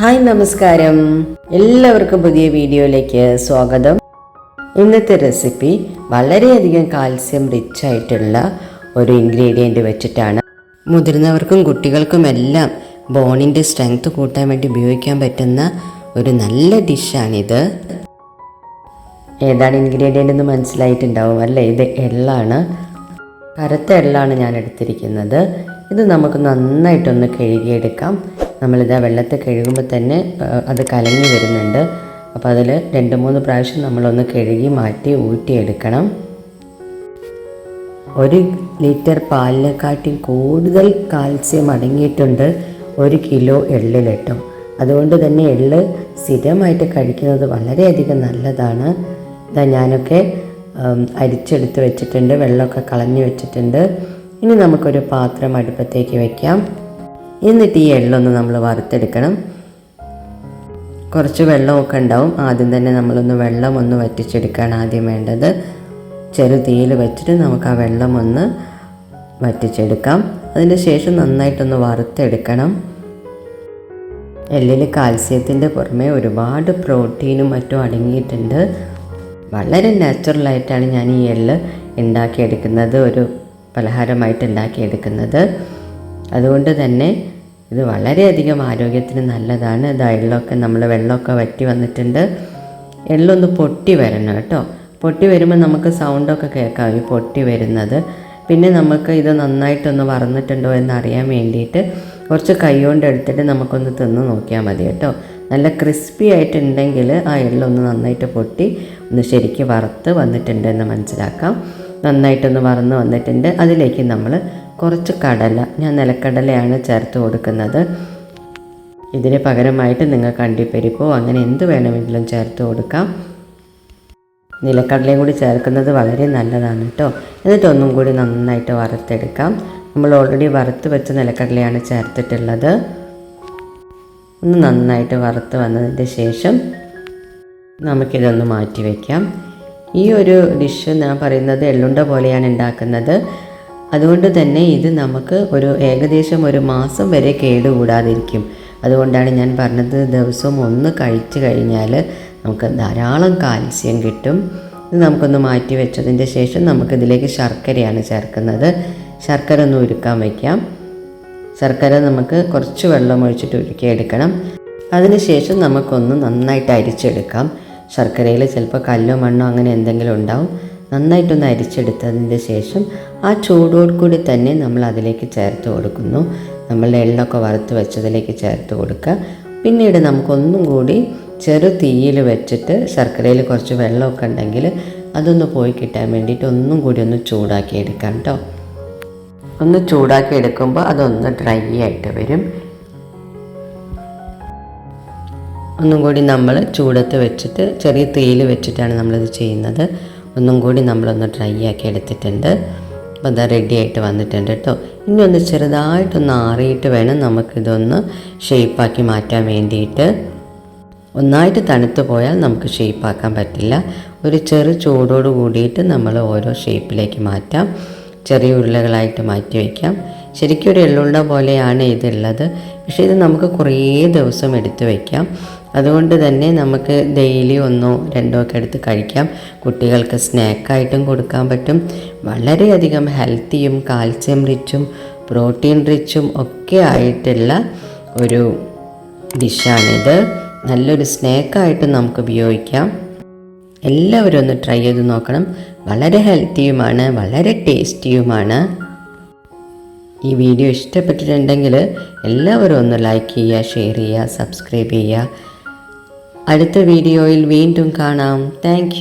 Hi നമസ്കാരം. എല്ലാവർക്കും പുതിയ വീഡിയോയിലേക്ക് സ്വാഗതം. ഇന്നത്തെ റെസിപ്പി വളരെയധികം കാൽസ്യം റിച്ച് ആയിട്ടുള്ള ഒരു ഇൻഗ്രീഡിയന്റ് വെച്ചിട്ടാണ്. മുതിർന്നവർക്കും കുട്ടികൾക്കും എല്ലാം ബോണിന്റെ സ്ട്രെങ്ത് കൂട്ടാൻ വേണ്ടി ഉപയോഗിക്കാൻ പറ്റുന്ന ഒരു നല്ല ഡിഷാണിത് ഏതാണ് ഇൻഗ്രീഡിയന്റ് എന്ന് മനസ്സിലായിട്ടുണ്ടാവും അല്ലേ? ഇത് എള്ളാണ്. കറുത്ത എള്ളാണ് ഞാൻ എടുത്തിരിക്കുന്നത്. ഇത് നമുക്ക് നന്നായിട്ടൊന്ന് കഴുകിയെടുക്കാം. നമ്മളിത് ആ വെള്ളത്തിൽ കഴുകുമ്പോൾ തന്നെ അത് കലങ്ങി വരുന്നുണ്ട്. അപ്പോൾ അതിൽ രണ്ട് മൂന്ന് പ്രാവശ്യം നമ്മളൊന്ന് കഴുകി മാറ്റി ഊറ്റിയെടുക്കണം. ഒരു ലിറ്റർ പാലിനെക്കാട്ടി കൂടുതൽ കാൽസ്യം അടങ്ങിയിട്ടുണ്ട് ഒരു കിലോ എള്ളിൽ കേട്ടോ അതുകൊണ്ട് തന്നെ എള്ള് സ്ഥിരമായിട്ട് കഴിക്കുന്നത് വളരെയധികം നല്ലതാണ്. ഇതാ ഞാനൊക്കെ അരിച്ചെടുത്ത് വെച്ചിട്ടുണ്ട് വെള്ളമൊക്കെ കളഞ്ഞു വെച്ചിട്ടുണ്ട്. ഇനി നമുക്കൊരു പാത്രം അടുപ്പത്തേക്ക് വെക്കാം. എന്നിട്ട് ഈ എള്ളൊന്ന് നമ്മൾ വറുത്തെടുക്കണം. കുറച്ച് വെള്ളമൊക്കെ ഉണ്ടാവും. ആദ്യം തന്നെ നമ്മളൊന്ന് വെള്ളം ഒന്ന് വറ്റിച്ചെടുക്കുകയാണ് ആദ്യം വേണ്ടത്. ചെറു തീയിൽ വെച്ചിട്ട് നമുക്ക് ആ വെള്ളം ഒന്ന് വറ്റിച്ചെടുക്കാം. അതിന് ശേഷം നന്നായിട്ടൊന്ന് വറുത്തെടുക്കണം. എല്ലിൽ കാൽസ്യത്തിന്റെ പുറമെ ഒരുപാട് പ്രോട്ടീനും മറ്റും അടങ്ങിയിട്ടുണ്ട്. വളരെ നാച്ചുറലായിട്ടാണ് ഞാൻ ഈ എള്ള് ഉണ്ടാക്കിയെടുക്കുന്നത്. ഒരു പലഹാരമായിട്ട് ഉണ്ടാക്കിയെടുക്കുന്നത്. അതുകൊണ്ട് തന്നെ ഇത് വളരെയധികം ആരോഗ്യത്തിന് നല്ലതാണ്. ഇത് എള്ളൊക്കെ നമ്മൾ വെള്ളമൊക്കെ വറ്റി വന്നിട്ടുണ്ട്. എള്ളൊന്ന് പൊട്ടി വരണം കേട്ടോ. പൊട്ടി വരുമ്പോൾ നമുക്ക് സൗണ്ടൊക്കെ കേൾക്കാം ഈ പൊട്ടി വരുന്നത്. പിന്നെ നമുക്ക് ഇത് നന്നായിട്ടൊന്ന് വറന്നിട്ടുണ്ടോ എന്നറിയാൻ വേണ്ടിയിട്ട് കുറച്ച് കൈ കൊണ്ട് എടുത്തിട്ട് നമുക്കൊന്ന് തിന്ന് നോക്കിയാൽ മതി കേട്ടോ. നല്ല ക്രിസ്പി ആയിട്ടുണ്ടെങ്കിൽ ആ എള്ളൊന്ന് നന്നായിട്ട് പൊട്ടി ഒന്ന് ശരിക്ക് വറുത്ത് വന്നിട്ടുണ്ടെന്ന് മനസ്സിലാക്കാം. നന്നായിട്ടൊന്ന് വറന്ന് വന്നിട്ടുണ്ട്. അതിലേക്ക് നമ്മൾ കുറച്ച് കടല ഞാൻ നിലക്കടലയാണ് ചേർത്ത് കൊടുക്കുന്നത്. ഇതിന് പകരമായിട്ട് നിങ്ങൾക്ക് അണ്ടിപ്പരിപ്പോ അങ്ങനെ എന്ത് വേണമെങ്കിലും ചേർത്ത് കൊടുക്കാം. നിലക്കടലയും കൂടി ചേർക്കുന്നത് വളരെ നല്ലതാണ് കേട്ടോ എന്നിട്ടൊന്നും കൂടി നന്നായിട്ട് വറുത്തെടുക്കാം. നമ്മൾ ഓൾറെഡി വറുത്ത് വെച്ച നിലക്കടലയാണ് ചേർത്തിട്ടുള്ളത്. ഒന്ന് നന്നായിട്ട് വറുത്ത് വന്നതിന്റെ ശേഷം നമുക്കിതൊന്ന് മാറ്റി വയ്ക്കാം ഈ ഒരു ഡിഷ് ഞാൻ പറയുന്നത് എള്ളുണ്ട പോലെയാണ് ഉണ്ടാക്കുന്നത് അതുകൊണ്ട് തന്നെ ഇത് നമുക്ക് ഒരു ഏകദേശം ഒരു മാസം വരെ കേടുകൂടാതിരിക്കും. അതുകൊണ്ടാണ് ഞാൻ പറഞ്ഞത് ദിവസവും ഒന്ന് കഴിച്ചു കഴിഞ്ഞാൽ നമുക്ക് ധാരാളം കാൽസ്യം കിട്ടും. ഇത് നമുക്കൊന്ന് മാറ്റി വെച്ചതിന്റെ ശേഷം നമുക്കിതിലേക്ക് ശർക്കരയാണ് ചേർക്കുന്നത്. ശർക്കര ഒന്ന് ഉരുക്കാൻ വയ്ക്കാം ശർക്കര നമുക്ക് കുറച്ച് വെള്ളം ഒഴിച്ചിട്ട് ഉരുക്കിയെടുക്കണം. അതിനുശേഷം നമുക്കൊന്ന് നന്നായിട്ട് അരിച്ചെടുക്കാം. ശർക്കരയിൽ ചിലപ്പോൾ കല്ലോ മണ്ണോ അങ്ങനെ എന്തെങ്കിലും ഉണ്ടാവും. നന്നായിട്ടൊന്ന് അരിച്ചെടുത്തതിന്റെ ശേഷം ആ ചൂടോട് കൂടി തന്നെ നമ്മൾ അതിലേക്ക് ചേർത്ത് കൊടുക്കുന്നു. നമ്മളുടെ എള്ളൊക്കെ വറുത്ത് വെച്ചതിലേക്ക് ചേർത്ത് കൊടുക്കുക. പിന്നീട് നമുക്കൊന്നും കൂടി ചെറു തീയിൽ വെച്ചിട്ട് ശർക്കരയിൽ കുറച്ച് വെള്ളമൊക്കെ ഉണ്ടെങ്കിൽ അതൊന്ന് പോയി കിട്ടാൻ വേണ്ടിയിട്ട് ഒന്നും കൂടി ഒന്ന് ചൂടാക്കി എടുക്കാം കേട്ടോ ഒന്ന് ചൂടാക്കി എടുക്കുമ്പോൾ അതൊന്ന് ഡ്രൈ ആയിട്ട് വരും. ഒന്നും കൂടി നമ്മൾ ചൂടത്ത് വെച്ചിട്ട് ചെറിയ തീയിൽ വെച്ചിട്ടാണ് നമ്മളിത് ചെയ്യുന്നത്. ഒന്നും കൂടി നമ്മളൊന്ന് ഡ്രൈ ആക്കി എടുത്തിട്ടുണ്ട്. അപ്പോൾ അത് റെഡി ആയിട്ട് വന്നിട്ടുണ്ട് കേട്ടോ. ഇനി ഒന്ന് ചെറുതായിട്ടൊന്ന് ആറിയിട്ട് വേണം നമുക്കിതൊന്ന് ഷേപ്പാക്കി മാറ്റാൻ വേണ്ടിയിട്ട്. ഒന്നായിട്ട് തണുത്ത് പോയാൽ നമുക്ക് ഷേപ്പാക്കാൻ പറ്റില്ല. ഒരു ചെറു ചൂടോട് കൂടിയിട്ട് നമ്മൾ ഓരോ ഷേപ്പിലേക്ക് മാറ്റാം. ചെറിയ ഉരുളകളായിട്ട് മാറ്റി വയ്ക്കാം ശരിക്കും ഒരു എള്ളുണ്ട പോലെയാണ് ഇതുള്ളത് പക്ഷേ ഇത് നമുക്ക് കുറേ ദിവസം എടുത്ത് വയ്ക്കാം അതുകൊണ്ട് തന്നെ നമുക്ക് ഡെയിലി ഒന്നോ രണ്ടോ ഒക്കെ എടുത്ത് കഴിക്കാം. കുട്ടികൾക്ക് സ്നാക്കായിട്ടും കൊടുക്കാൻ പറ്റും. വളരെയധികം ഹെൽത്തിയും കാൽസ്യം റിച്ചും പ്രോട്ടീൻ റിച്ചും ഒക്കെ ആയിട്ടുള്ള ഒരു ഡിഷാണിത് നല്ലൊരു സ്നാക്കായിട്ട് നമുക്ക് ഉപയോഗിക്കാം. എല്ലാവരും ഒന്ന് ട്രൈ ചെയ്ത് നോക്കണം. വളരെ ഹെൽത്തിയുമാണ് വളരെ ടേസ്റ്റിയുമാണ് ഈ വീഡിയോ ഇഷ്ടപ്പെട്ടിട്ടുണ്ടെങ്കിൽ എല്ലാവരും ഒന്ന് ലൈക്ക് ചെയ്യുക ഷെയർ ചെയ്യുക സബ്സ്ക്രൈബ് ചെയ്യുക. അടുത്ത വീഡിയോയിൽ വീണ്ടും കാണാം. താങ്ക്